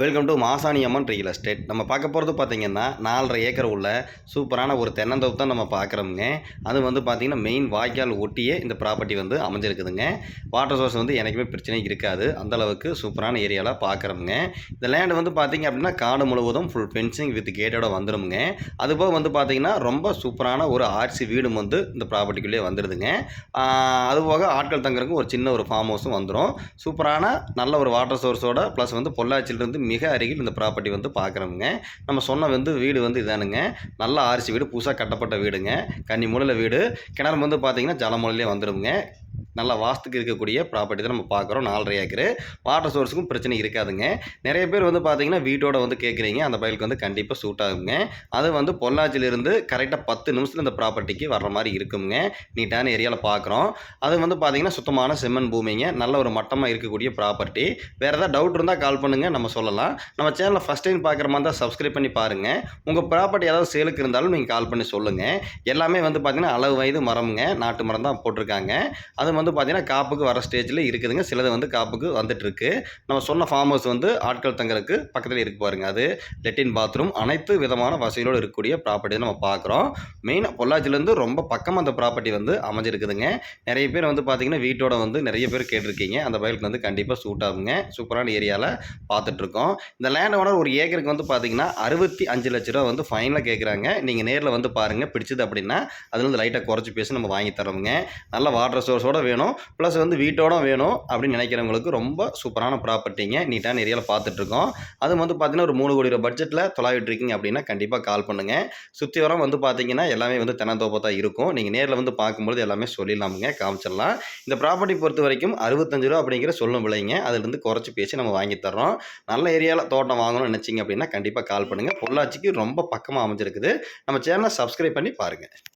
Welcome to Masani Amman real estate நம்ம பார்க்க போகிறது பார்த்திங்கன்னா நாலரை ஏக்கர் உள்ள சூப்பரான ஒரு தென்னந்தோப்பு தான் நம்ம பார்க்குறோமுங்க. அது வந்து பார்த்திங்கன்னா மெயின் வாய்க்கால் ஒட்டியே இந்த ப்ராப்பர்ட்டி வந்து அமைஞ்சிருக்குதுங்க. வாட்டர் சோர்ஸ் வந்து எனக்குமே பிரச்சனை இருக்காது. அந்தளவுக்கு சூப்பரான ஏரியாவில் பார்க்குறோமுங்க. இந்த லேண்டு வந்து பார்த்திங்க அப்படின்னா காடு முழுவதும் ஃபுல் ஃபென்சிங் வித் கேட்டோட வந்துடுமுங்க அதுபோக வந்து பார்த்திங்கன்னா ரொம்ப சூப்பரான ஒரு ஆர்சி வீடும் வந்து இந்த ப்ராப்பர்ட்டிக்குள்ளேயே வந்துடுதுங்க அதுபோக ஆட்கள் தங்குறதுக்கு ஒரு சின்ன ஒரு ஃபார்ம் ஹவுஸும் வந்துடும் சூப்பரான நல்ல ஒரு வாட்டர் சோர்ஸோட ப்ளஸ் வந்து பொள்ளாச்சியிலிருந்து மிக அருகில் இந்த ப்ராப்பர்ட்டி வந்து பார்க்குறோமுங்க நம்ம சொன்ன வந்து வீடு வந்து இதானுங்க. நல்ல ஆர்சி வீடு புதுசாக கட்டப்பட்ட வீடுங்க. கன்னி மூலையில் வீடு. கிணறு வந்து பார்த்தீங்கன்னா ஜலமூலையிலே வந்துடுங்க நல்ல வாஸ்துக்கு இருக்கக்கூடிய ப்ராப்பர்ட்டி தான் நம்ம பார்க்குறோம். நாலரை ஏக்கரு. வாட்டர் சோர்ஸுக்கும் பிரச்சனை இருக்காதுங்க. நிறைய பேர் வந்து பார்த்தீங்கன்னா வீட்டோட வந்து கேட்குறீங்க. அந்த பயிலுக்கு வந்து கண்டிப்பாக சூட் ஆகுங்க. அது வந்து பொள்ளாச்சியிலிருந்து கரெக்டாக பத்து நிமிஷத்தில் இந்த ப்ராப்பர்ட்டிக்கு வர்ற மாதிரி இருக்குங்க. நீட்டான ஏரியாவில் பார்க்குறோம். அது வந்து பார்த்தீங்கன்னா சுத்தமான செம்மன் பூமிங்க. நல்ல ஒரு மட்டமாக இருக்கக்கூடிய ப்ராப்பர்ட்டி வேறு ஏதாவது டவுட் இருந்தால் கால் பண்ணுங்கள் நம்ம சொல்லலாம். நம்ம சேனலில் ஃபஸ்ட் டைம் பார்க்குற மாதிரி தான் சப்ஸ்கிரைப் பண்ணி பாருங்கள் உங்கள் ப்ராப்பர்ட்டி ஏதாவது சேலுக்கு இருந்தாலும் நீங்கள் கால் பண்ணி சொல்லுங்கள் எல்லாமே வந்து பார்த்தீங்கன்னா அளவு வயது மரம்ங்க. நாட்டு மரம் தான் போட்டிருக்காங்க. அது வந்து பார்த்தீங்கன்னா காப்புக்கு வர ஸ்டேஜில் இருக்குதுங்க. சிலது வந்து காப்புக்கு வந்துட்டுருக்கு. நம்ம சொன்ன ஃபார்ம் ஹவுஸ் வந்து ஆட்கள் தங்கறதுக்கு பக்கத்தில் இருக்கு பாருங்க. அது லெட்டின் பாத்ரூம் அனைத்து விதமான வசதியோடு இருக்கக்கூடிய ப்ராப்பர்ட்டி நம்ம பார்க்குறோம் மெயினாக பொள்ளாச்சிலேருந்து ரொம்ப பக்கம் அந்த ப்ராப்பர்ட்டி வந்து அமைஞ்சிருக்குதுங்க. நிறைய பேர் வந்து பார்த்தீங்கன்னா வீட்டோட வந்து நிறைய பேர் கேட்டிருக்கீங்க. அந்த பயிலுக்கு வந்து கண்டிப்பாக சூட் ஆகுங்க. சூப்பரான ஏரியாவில் பார்த்துட்ருக்கோம் இந்த லேண்ட் ஓனர் ஒரு ஏக்கருக்கு வந்து பார்த்தீங்கன்னா அறுபத்தி அஞ்சு லட்ச ரூபா வந்து ஃபைனலாக கேட்குறாங்க நீங்கள் நேரில் வந்து பாருங்கள் பிடிச்சது அப்படின்னா அதில் வந்து லைட்டாக குறைச்சி பேசி நம்ம வாங்கி தரோங்க நல்ல வாட்டர் சோர்ஸோட வேணும். ப்ளஸ் வந்து வீட்டோட வேணும் அப்படின்னு நினைக்கிறவங்களுக்கு ரொம்ப சூப்பரான ப்ராப்பர்ட்டிங்க. நீட்டான ஏரியாவில் பார்த்துட்ருக்கோம் அது வந்து பார்த்தீங்கன்னா ஒரு மூணு கோடி ரூபா பட்ஜெட்டில் தொலைவிட்ருக்கீங்க அப்படின்னா கண்டிப்பாக கால் பண்ணுங்கள் சுற்றி வரம் வந்து பார்த்தீங்கன்னா எல்லாமே வந்து தென்னந்தோப்பாக தான் இருக்கும். நீங்கள் நேரில் வந்து பார்க்கும்போது எல்லாமே சொல்லிடலாமுங்க. காமிச்சிடலாம். இந்த ப்ராப்பர்ட்டி பொறுத்த வரைக்கும் அறுபத்தஞ்சு ரூபா அப்படிங்கிற சொல்லும் விலைங்க. அதுலேருந்து குறைச்சி பேசி நம்ம வாங்கி தர்றோம். நல்ல ஏரியாவில் தோட்டம் வாங்கணும்னு நினச்சிங்க அப்படின்னா கண்டிப்பாக கால் பண்ணுங்கள் பொள்ளாச்சிக்கு ரொம்ப பக்கமாக அமைஞ்சிருக்குது. நம்ம சேனலை சப்ஸ்கிரைப் பண்ணி பாருங்கள்